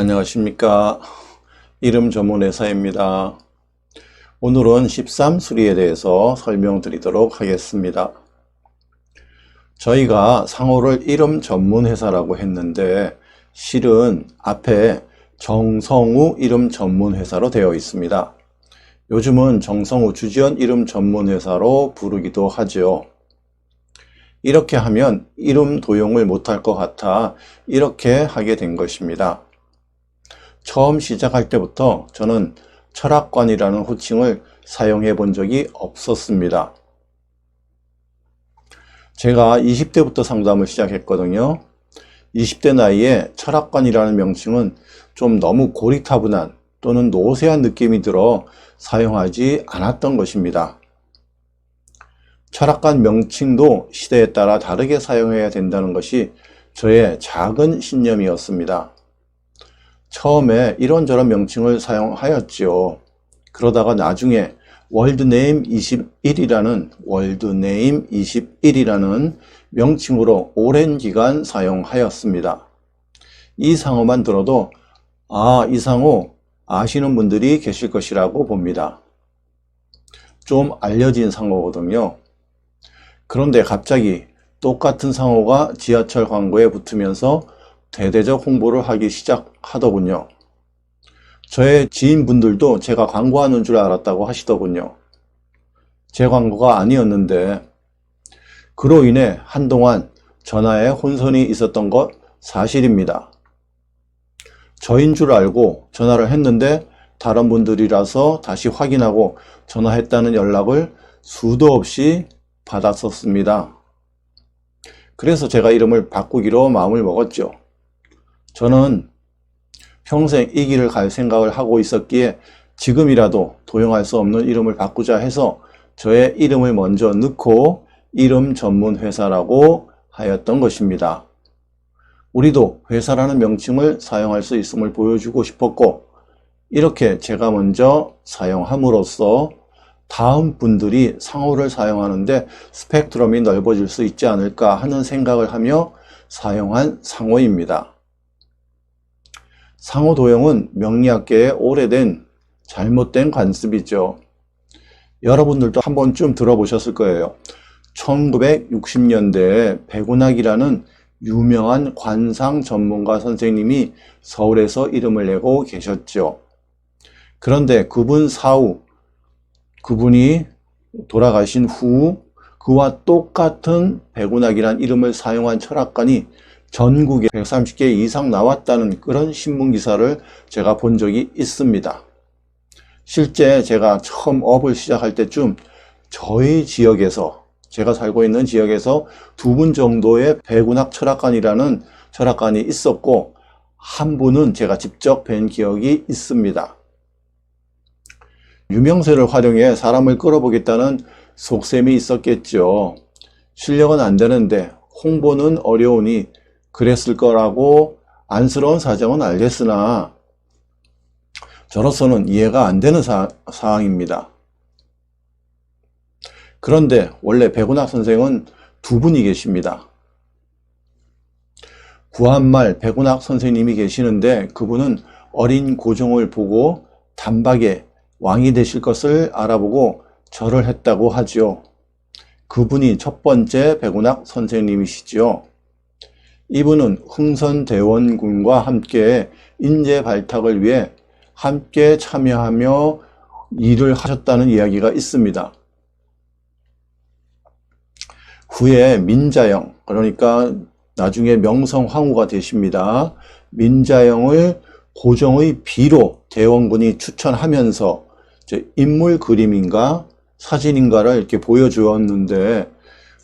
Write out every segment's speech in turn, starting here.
안녕하십니까. 이름 전문 회사입니다. 오늘은 13수리에 대해서 설명드리도록 하겠습니다. 저희가 상호를 이름 전문 회사라고 했는데 실은 앞에 정성우 이름 전문 회사로 되어 있습니다. 요즘은 정성우 주지연 이름 전문 회사로 부르기도 하죠. 이렇게 하면 이름 도용을 못할 것 같아 이렇게 하게 된 것입니다. 처음 시작할 때부터 저는 철학관이라는 호칭을 사용해 본 적이 없었습니다. 제가 20대부터 상담을 시작했거든요. 20대 나이에 철학관이라는 명칭은 좀 너무 고리타분한 또는 노쇠한 느낌이 들어 사용하지 않았던 것입니다. 철학관 명칭도 시대에 따라 다르게 사용해야 된다는 것이 저의 작은 신념이었습니다. 처음에 이런저런 명칭을 사용하였지요. 그러다가 나중에 월드네임 21이라는 월드네임 21이라는 명칭으로 오랜 기간 사용하였습니다. 이 상호만 들어도 아, 이 상호 아시는 분들이 계실 것이라고 봅니다. 좀 알려진 상호거든요. 그런데 갑자기 똑같은 상호가 지하철 광고에 붙으면서 대대적 홍보를 하기 시작하더군요. 저의 지인분들도 제가 광고하는 줄 알았다고 하시더군요. 제 광고가 아니었는데 그로 인해 한동안 전화에 혼선이 있었던 것 사실입니다. 저인 줄 알고 전화를 했는데 다른 분들이라서 다시 확인하고 전화했다는 연락을 수도 없이 받았었습니다. 그래서 제가 이름을 바꾸기로 마음을 먹었죠. 저는 평생 이 길을 갈 생각을 하고 있었기에 지금이라도 도용할 수 없는 이름을 바꾸자 해서 저의 이름을 먼저 넣고 이름 전문 회사라고 하였던 것입니다. 우리도 회사라는 명칭을 사용할 수 있음을 보여주고 싶었고 이렇게 제가 먼저 사용함으로써 다음 분들이 상호를 사용하는데 스펙트럼이 넓어질 수 있지 않을까 하는 생각을 하며 사용한 상호입니다. 상호 도용은 명리학계의 오래된 잘못된 관습이죠. 여러분들도 한 번쯤 들어보셨을 거예요. 1960년대에 백운학이라는 유명한 관상 전문가 선생님이 서울에서 이름을 내고 계셨죠. 그런데 그분 사후, 그분이 돌아가신 후 그와 똑같은 백운학이란 이름을 사용한 철학관이 전국에 130개 이상 나왔다는 그런 신문 기사를 제가 본 적이 있습니다. 실제 제가 처음 업을 시작할 때쯤 저희 지역에서 제가 살고 있는 지역에서 두 분 정도의 백운학 철학관이라는 철학관이 있었고 한 분은 제가 직접 뵌 기억이 있습니다. 유명세를 활용해 사람을 끌어보겠다는 속셈이 있었겠죠. 실력은 안 되는데 홍보는 어려우니 그랬을 거라고 안쓰러운 사정은 알겠으나 저로서는 이해가 안 되는 사, 사항입니다. 그런데 원래 백운학 선생은 두 분이 계십니다. 구한말 백운학 선생님이 계시는데 그분은 어린 고종을 보고 단박에 왕이 되실 것을 알아보고 절을 했다고 하지요. 그분이 첫 번째 백운학 선생님이시지요. 이분은 흥선대원군과 함께 인재 발탁을 위해 함께 참여하며 일을 하셨다는 이야기가 있습니다. 후에 민자영, 그러니까 나중에 명성황후가 되십니다. 민자영을 고정의 비로 대원군이 추천하면서 인물 그림인가 사진인가를 이렇게 보여주었는데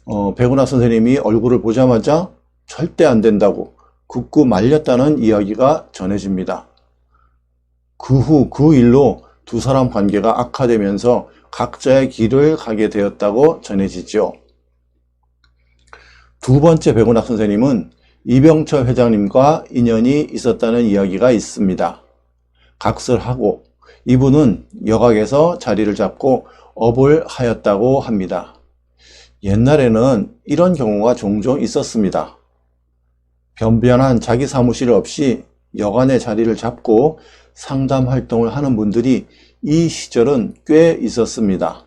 어, 백운하 선생님이 얼굴을 보자마자 절대 안 된다고 굳고 말렸다는 이야기가 전해집니다. 그 후 그 일로 두 사람 관계가 악화되면서 각자의 길을 가게 되었다고 전해지죠. 두 번째 백운학 선생님은 이병철 회장님과 인연이 있었다는 이야기가 있습니다. 각설하고 이분은 여각에서 자리를 잡고 업을 하였다고 합니다. 옛날에는 이런 경우가 종종 있었습니다. 변변한 자기 사무실 없이 여간의 자리를 잡고 상담 활동을 하는 분들이 이 시절은 꽤 있었습니다.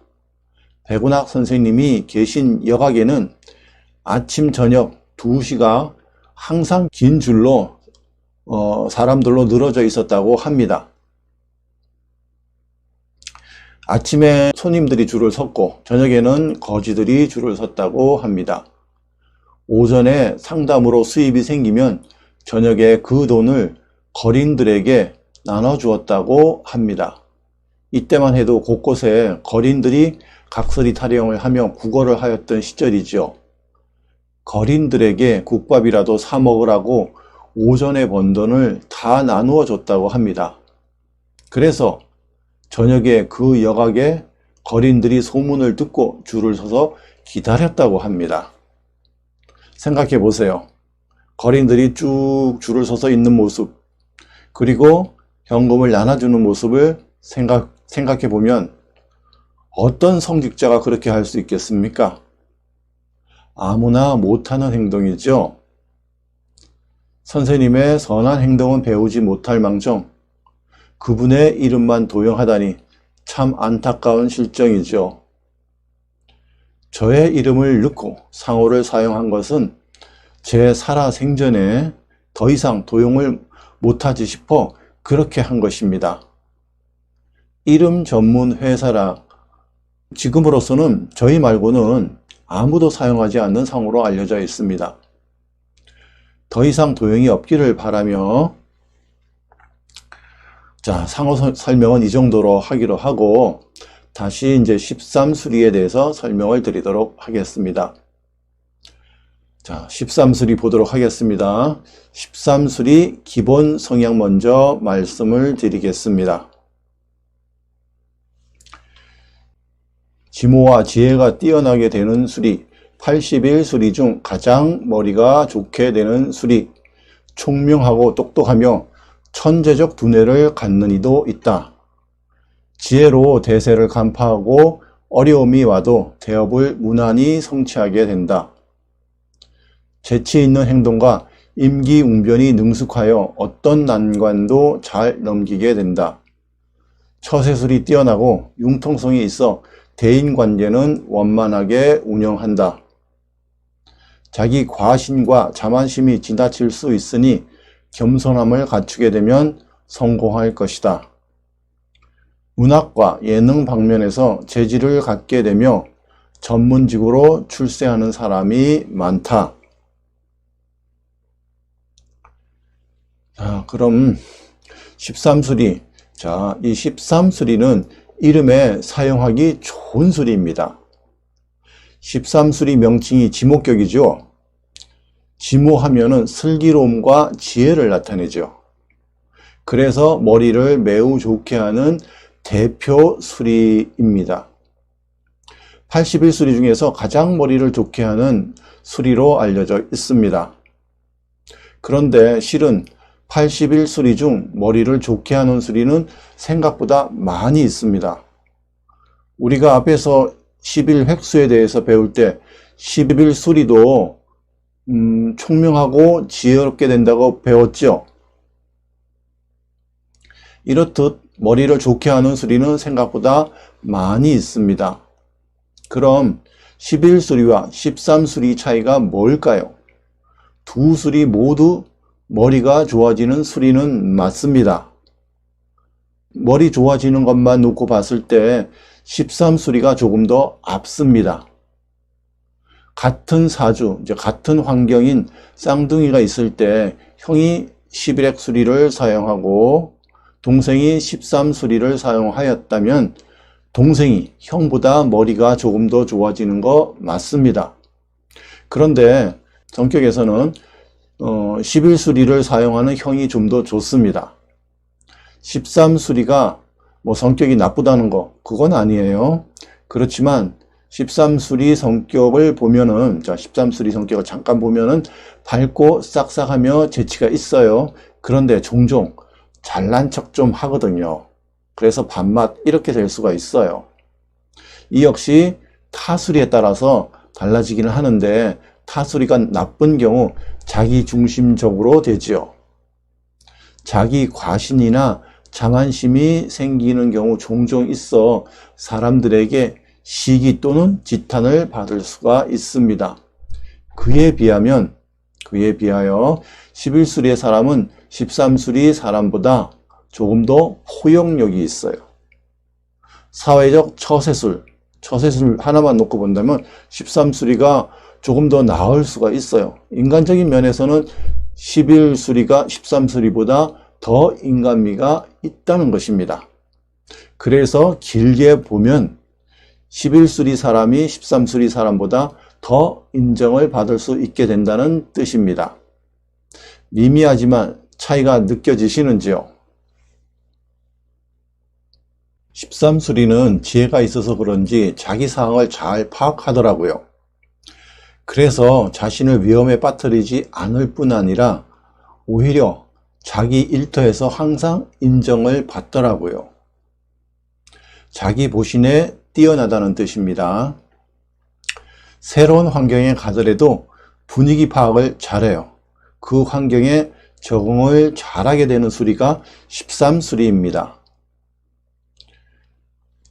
백운학 선생님이 계신 여각에는 아침, 저녁 2시가 항상 긴 줄로 어, 사람들로 늘어져 있었다고 합니다. 아침에 손님들이 줄을 섰고 저녁에는 거지들이 줄을 섰다고 합니다. 오전에 상담으로 수입이 생기면 저녁에 그 돈을 거린들에게 나눠주었다고 합니다. 이때만 해도 곳곳에 거린들이 각설이 타령을 하며 구걸을 하였던 시절이죠. 거린들에게 국밥이라도 사 먹으라고 오전에 번 돈을 다 나누어 줬다고 합니다. 그래서 저녁에 그 여각에 거린들이 소문을 듣고 줄을 서서 기다렸다고 합니다. 생각해 보세요. 거린들이 쭉 줄을 서서 있는 모습, 그리고 현금을 나눠주는 모습을 생각, 생각해 보면 어떤 성직자가 그렇게 할 수 있겠습니까? 아무나 못하는 행동이죠. 선생님의 선한 행동은 배우지 못할 망정, 그분의 이름만 도용하다니 참 안타까운 실정이죠. 저의 이름을 넣고 상호를 사용한 것은 제 살아 생전에 더 이상 도용을 못하지 싶어 그렇게 한 것입니다. 이름 전문 회사라 지금으로서는 저희 말고는 아무도 사용하지 않는 상호로 알려져 있습니다. 더 이상 도용이 없기를 바라며 자, 상호 설명은 이 정도로 하기로 하고 다시 이제 13수리에 대해서 설명을 드리도록 하겠습니다. 자, 13수리 보도록 하겠습니다. 13수리 기본 성향 먼저 말씀을 드리겠습니다. 지모와 지혜가 뛰어나게 되는 수리, 81수리 중 가장 머리가 좋게 되는 수리, 총명하고 똑똑하며 천재적 두뇌를 갖는 이도 있다. 지혜로 대세를 간파하고 어려움이 와도 대업을 무난히 성취하게 된다. 재치 있는 행동과 임기응변이 능숙하여 어떤 난관도 잘 넘기게 된다. 처세술이 뛰어나고 융통성이 있어 대인관계는 원만하게 운영한다. 자기 과신과 자만심이 지나칠 수 있으니 겸손함을 갖추게 되면 성공할 것이다. 문학과 예능 방면에서 재질을 갖게 되며 전문직으로 출세하는 사람이 많다. 자, 그럼 13수리. 자, 이 13수리는 이름에 사용하기 좋은 수리입니다. 13수리 명칭이 지목격이죠. 지모하면은 슬기로움과 지혜를 나타내죠. 그래서 머리를 매우 좋게 하는 대표 수리입니다. 81 수리 중에서 가장 머리를 좋게 하는 수리로 알려져 있습니다. 그런데 실은 81 수리 중 머리를 좋게 하는 수리는 생각보다 많이 있습니다. 우리가 앞에서 11 획수에 대해서 배울 때 11 수리도 음, 총명하고 지혜롭게 된다고 배웠죠. 이렇듯 머리를 좋게 하는 수리는 생각보다 많이 있습니다. 그럼 11수리와 13수리 차이가 뭘까요? 두 수리 모두 머리가 좋아지는 수리는 맞습니다. 머리 좋아지는 것만 놓고 봤을 때 13수리가 조금 더 앞섭니다. 같은 사주, 이제 같은 환경인 쌍둥이가 있을 때 형이 11액 수리를 사용하고 동생이 13수리를 사용하였다면 동생이 형보다 머리가 조금 더 좋아지는 거 맞습니다. 그런데 성격에서는 어, 11수리를 사용하는 형이 좀 더 좋습니다. 13수리가 뭐 성격이 나쁘다는 거 그건 아니에요. 그렇지만 13수리 성격을 보면은 자 13수리 성격을 잠깐 보면은 밝고 싹싹하며 재치가 있어요. 그런데 종종 잘난 척 좀 하거든요. 그래서 밥맛 이렇게 될 수가 있어요. 이 역시 타수리에 따라서 달라지기는 하는데 타수리가 나쁜 경우 자기 중심적으로 되지요. 자기 과신이나 자만심이 생기는 경우 종종 있어 사람들에게 시기 또는 지탄을 받을 수가 있습니다. 그에 비하면 그에 비하여 11수리의 사람은 13수리 사람보다 조금 더 포용력이 있어요. 사회적 처세술, 처세술 하나만 놓고 본다면 13수리가 조금 더 나을 수가 있어요. 인간적인 면에서는 11수리가 13수리보다 더 인간미가 있다는 것입니다. 그래서 길게 보면 11수리 사람이 13수리 사람보다 더 인정을 받을 수 있게 된다는 뜻입니다. 미미하지만 차이가 느껴지시는지요? 13수리는 지혜가 있어서 그런지 자기 상황을 잘 파악하더라고요. 그래서 자신을 위험에 빠뜨리지 않을 뿐 아니라 오히려 자기 일터에서 항상 인정을 받더라고요. 자기 보신에 뛰어나다는 뜻입니다. 새로운 환경에 가더라도 분위기 파악을 잘해요. 그 환경에 적응을 잘하게 되는 수리가 13수리입니다.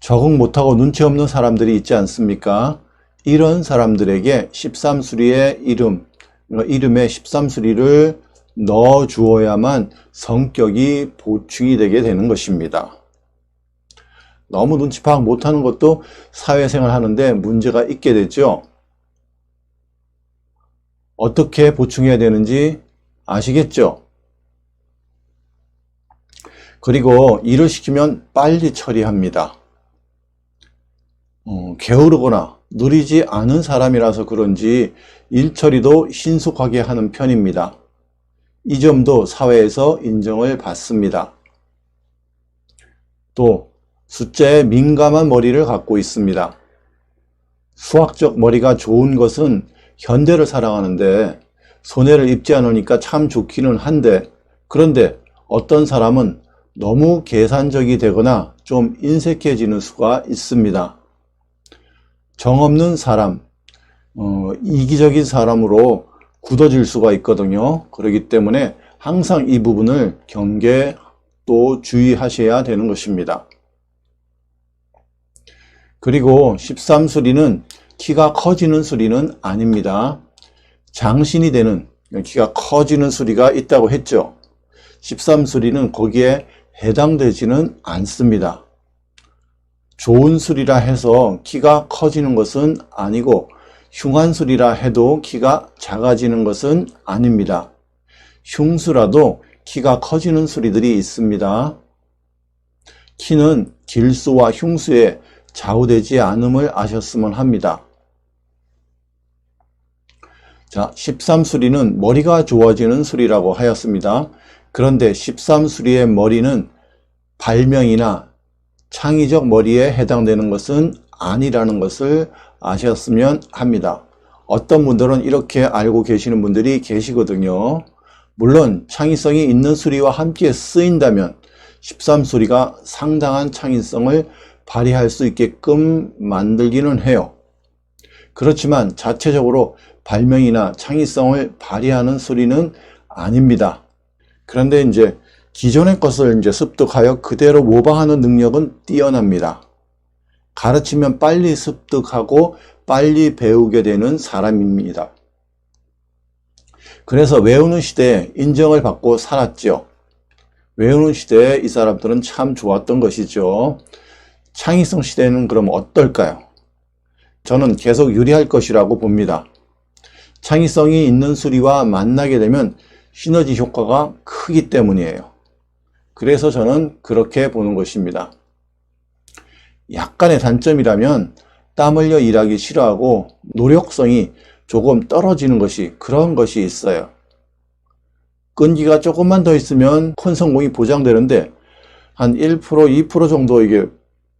적응 못하고 눈치 없는 사람들이 있지 않습니까? 이런 사람들에게 13수리의 이름, 이름에 13수리를 넣어 주어야만 성격이 보충이 되게 되는 것입니다. 너무 눈치 파악 못하는 것도 사회생활 하는데 문제가 있게 되죠. 어떻게 보충해야 되는지 아시겠죠? 그리고 일을 시키면 빨리 처리합니다. 어, 게으르거나 느리지 않은 사람이라서 그런지 일 처리도 신속하게 하는 편입니다. 이 점도 사회에서 인정을 받습니다. 또 숫자에 민감한 머리를 갖고 있습니다. 수학적 머리가 좋은 것은 현대를 사랑하는데 손해를 입지 않으니까 참 좋기는 한데 그런데 어떤 사람은 너무 계산적이 되거나 좀 인색해지는 수가 있습니다. 정 없는 사람, 어, 이기적인 사람으로 굳어질 수가 있거든요. 그렇기 때문에 항상 이 부분을 경계 또 주의하셔야 되는 것입니다. 그리고 13수리는 키가 커지는 수리는 아닙니다. 장신이 되는 키가 커지는 수리가 있다고 했죠. 13수리는 거기에 해당되지는 않습니다. 좋은 수리라 해서 키가 커지는 것은 아니고 흉한 수리라 해도 키가 작아지는 것은 아닙니다. 흉수라도 키가 커지는 수리들이 있습니다. 키는 길수와 흉수에 좌우되지 않음을 아셨으면 합니다. 자, 13수리는 머리가 좋아지는 수리라고 하였습니다. 그런데 13수리의 머리는 발명이나 창의적 머리에 해당되는 것은 아니라는 것을 아셨으면 합니다. 어떤 분들은 이렇게 알고 계시는 분들이 계시거든요. 물론 창의성이 있는 수리와 함께 쓰인다면 13수리가 상당한 창의성을 발휘할 수 있게끔 만들기는 해요. 그렇지만 자체적으로 발명이나 창의성을 발휘하는 수리는 아닙니다. 그런데 이제 기존의 것을 이제 습득하여 그대로 모방하는 능력은 뛰어납니다. 가르치면 빨리 습득하고 빨리 배우게 되는 사람입니다. 그래서 외우는 시대에 인정을 받고 살았죠. 외우는 시대에 이 사람들은 참 좋았던 것이죠. 창의성 시대는 그럼 어떨까요? 저는 계속 유리할 것이라고 봅니다. 창의성이 있는 수리와 만나게 되면 시너지 효과가 크기 때문이에요. 그래서 저는 그렇게 보는 것입니다. 약간의 단점이라면 땀 흘려 일하기 싫어하고 노력성이 조금 떨어지는 것이 그런 것이 있어요. 끈기가 조금만 더 있으면 큰 성공이 보장되는데 한 1%, 2% 정도 이게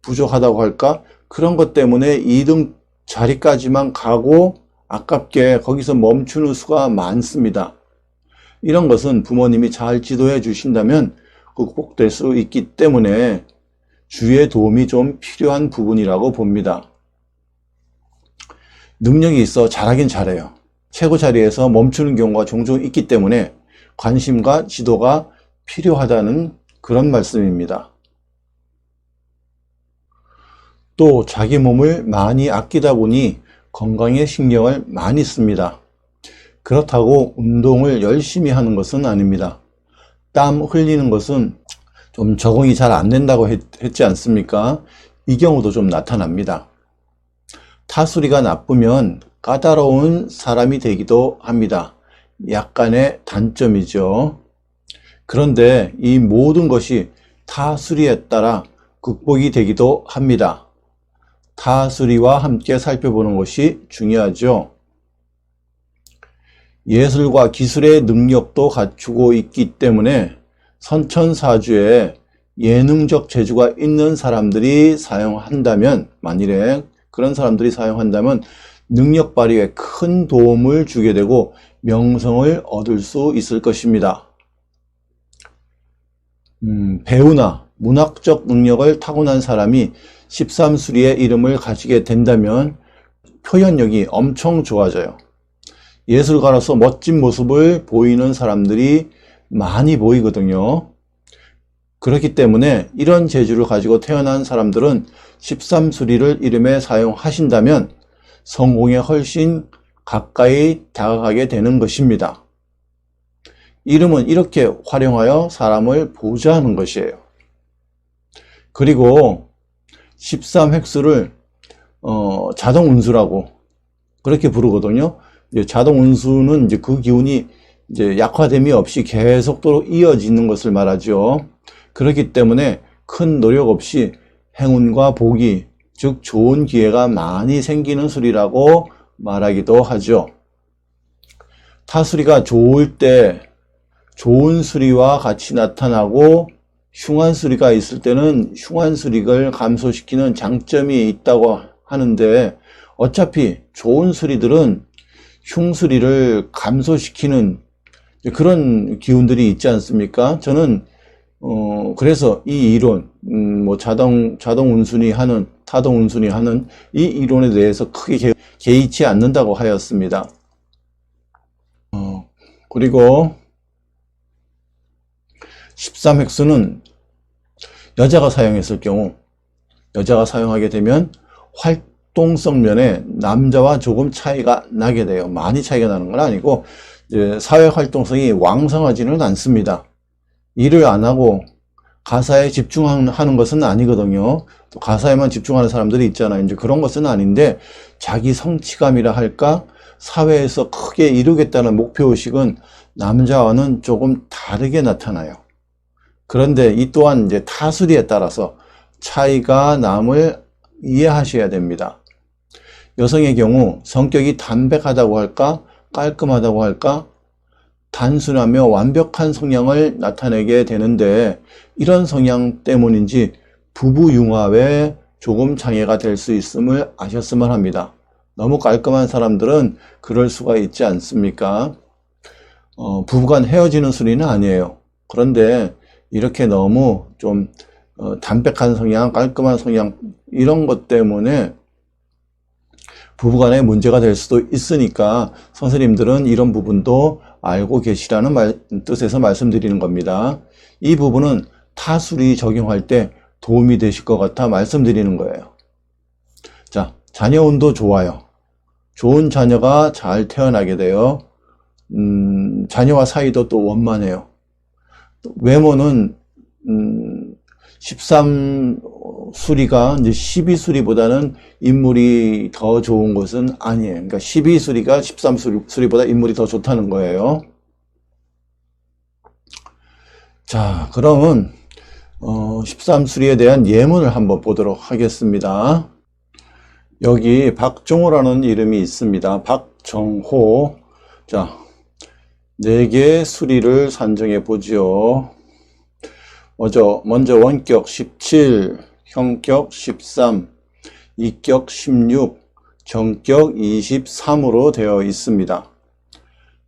부족하다고 할까? 그런 것 때문에 2등 자리까지만 가고 아깝게 거기서 멈추는 수가 많습니다. 이런 것은 부모님이 잘 지도해 주신다면 극복될 수 있기 때문에 주의 도움이 좀 필요한 부분이라고 봅니다. 능력이 있어 잘하긴 잘해요. 최고 자리에서 멈추는 경우가 종종 있기 때문에 관심과 지도가 필요하다는 그런 말씀입니다. 또 자기 몸을 많이 아끼다 보니 건강에 신경을 많이 씁니다. 그렇다고 운동을 열심히 하는 것은 아닙니다. 땀 흘리는 것은 좀 적응이 잘 안 된다고 했, 지 않습니까? 이 경우도 좀 나타납니다. 타수리가 나쁘면 까다로운 사람이 되기도 합니다. 약간의 단점이죠. 그런데 이 모든 것이 타수리에 따라 극복이 되기도 합니다. 타수리와 함께 살펴보는 것이 중요하죠. 예술과 기술의 능력도 갖추고 있기 때문에 선천사주에 예능적 재주가 있는 사람들이 사용한다면 만일에 그런 사람들이 사용한다면 능력 발휘에 큰 도움을 주게 되고 명성을 얻을 수 있을 것입니다. 음, 배우나 문학적 능력을 타고난 사람이 13수리의 이름을 가지게 된다면 표현력이 엄청 좋아져요. 예술가로서 멋진 모습을 보이는 사람들이 많이 보이거든요. 그렇기 때문에 이런 재주를 가지고 태어난 사람들은 13수리를 이름에 사용하신다면 성공에 훨씬 가까이 다가가게 되는 것입니다. 이름은 이렇게 활용하여 사람을 보좌하는 것이에요. 그리고 13획수를 어, 자동 운수라고 그렇게 부르거든요. 자동 운수는 이제 그 기운이 이제 약화됨이 없이 계속도로 이어지는 것을 말하죠. 그렇기 때문에 큰 노력 없이 행운과 복이 즉 좋은 기회가 많이 생기는 술이라고 말하기도 하죠. 타수리가 좋을 때 좋은 수리와 같이 나타나고 흉한 수리가 있을 때는 흉한 수리를 감소시키는 장점이 있다고 하는데 어차피 좋은 수리들은 흉수리를 감소시키는 그런 기운들이 있지 않습니까? 저는 어 그래서 이 이론 음, 뭐 자동 자동 운순이 하는 타동 운순이 하는 이 이론에 대해서 크게 개, 개의치 않는다고 하였습니다. 어 그리고 13획수는 여자가 사용했을 경우 여자가 사용하게 되면 활동성 면에 남자와 조금 차이가 나게 돼요. 많이 차이가 나는 건 아니고 사회 활동성이 왕성하지는 않습니다. 일을 안 하고 가사에 집중하는 것은 아니거든요. 또 가사에만 집중하는 사람들이 있잖아요. 이제 그런 것은 아닌데 자기 성취감이라 할까 사회에서 크게 이루겠다는 목표 의식은 남자와는 조금 다르게 나타나요. 그런데 이 또한 이제 타수리에 따라서 차이가 남을 이해하셔야 됩니다. 여성의 경우 성격이 담백하다고 할까 깔끔하다고 할까 단순하며 완벽한 성향을 나타내게 되는데 이런 성향 때문인지 부부 융합에 조금 장애가 될 수 있음을 아셨으면 합니다. 너무 깔끔한 사람들은 그럴 수가 있지 않습니까? 어, 부부간 헤어지는 소리는 아니에요. 그런데 이렇게 너무 좀 어, 담백한 성향, 깔끔한 성향 이런 것 때문에 부부간에 문제가 될 수도 있으니까 선생님들은 이런 부분도 알고 계시라는 말, 뜻에서 말씀드리는 겁니다. 이 부분은 타술이 적용할 때 도움이 되실 것 같아 말씀드리는 거예요. 자, 자녀 운도 좋아요. 좋은 자녀가 잘 태어나게 돼요. 음, 자녀와 사이도 또 원만해요. 외모는 음, 13 수리가 이제 12 수리보다는 인물이 더 좋은 것은 아니에요. 그러니까 12 수리가 13 수리 보다 인물이 더 좋다는 거예요. 자, 그러면 어, 13 수리에 대한 예문을 한번 보도록 하겠습니다. 여기 박정호라는 이름이 있습니다. 박정호. 자, 네 개의 수리를 산정해 보죠. 먼저, 먼저 원격 17, 형격 13, 이격 16, 정격 23으로 되어 있습니다.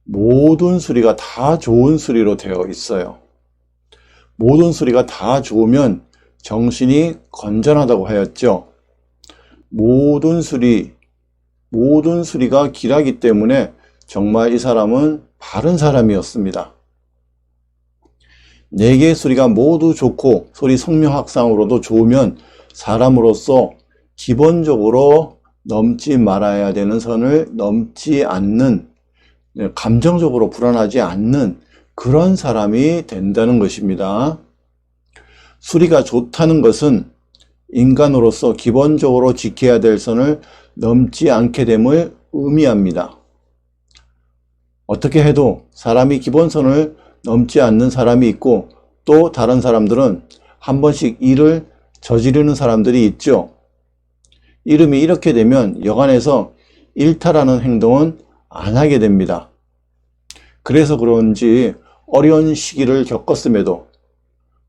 모든 수리가 다 좋은 수리로 되어 있어요. 모든 수리가 다 좋으면 정신이 건전하다고 하였죠. 모든 수리, 모든 수리가 길하기 때문에 정말 이 사람은 바른 사람이었습니다. 네 개의 소리가 모두 좋고 소리 성명학상으로도 좋으면 사람으로서 기본적으로 넘지 말아야 되는 선을 넘지 않는 네, 감정적으로 불안하지 않는 그런 사람이 된다는 것입니다. 수리가 좋다는 것은 인간으로서 기본적으로 지켜야 될 선을 넘지 않게 됨을 의미합니다. 어떻게 해도 사람이 기본선을 넘지 않는 사람이 있고 또 다른 사람들은 한 번씩 일을 저지르는 사람들이 있죠. 이름이 이렇게 되면 여간에서 일탈하는 행동은 안 하게 됩니다. 그래서 그런지 어려운 시기를 겪었음에도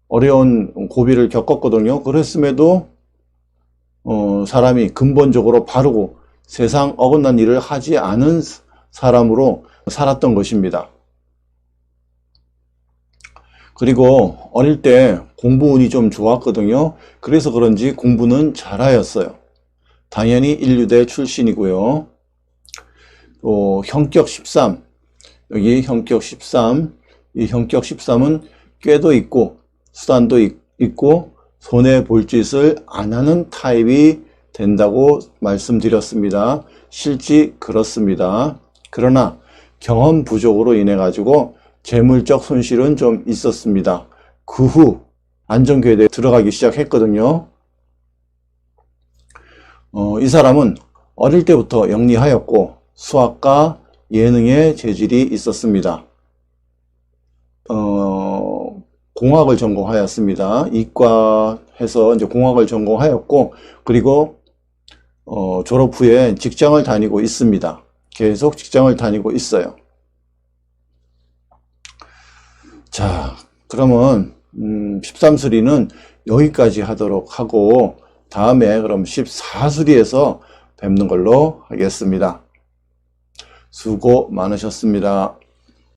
어려운 고비를 겪었거든요. 그랬음에도 어, 사람이 근본적으로 바르고 세상 어긋난 일을 하지 않은 사람으로 살았던 것입니다. 그리고 어릴 때 공부 운이 좀 좋았거든요. 그래서 그런지 공부는 잘하였어요. 당연히 인류대 출신이고요. 또 형격 13, 여기 형격 13, 이 형격 13은 꾀도 있고 수단도 있, 있고 손해 볼 짓을 안 하는 타입이 된다고 말씀드렸습니다. 실제 그렇습니다. 그러나 경험 부족으로 인해 가지고 재물적 손실은 좀 있었습니다. 그 후 안전교회에 들어가기 시작했거든요. 어, 이 사람은 어릴 때부터 영리하였고 수학과 예능에 재질이 있었습니다. 어, 공학을 전공하였습니다. 이과해서 이제 공학을 전공하였고 그리고 어, 졸업 후에 직장을 다니고 있습니다. 계속 직장을 다니고 있어요. 자, 그러면 음, 13수리는 여기까지 하도록 하고 다음에 그럼 14수리에서 뵙는 걸로 하겠습니다. 수고 많으셨습니다.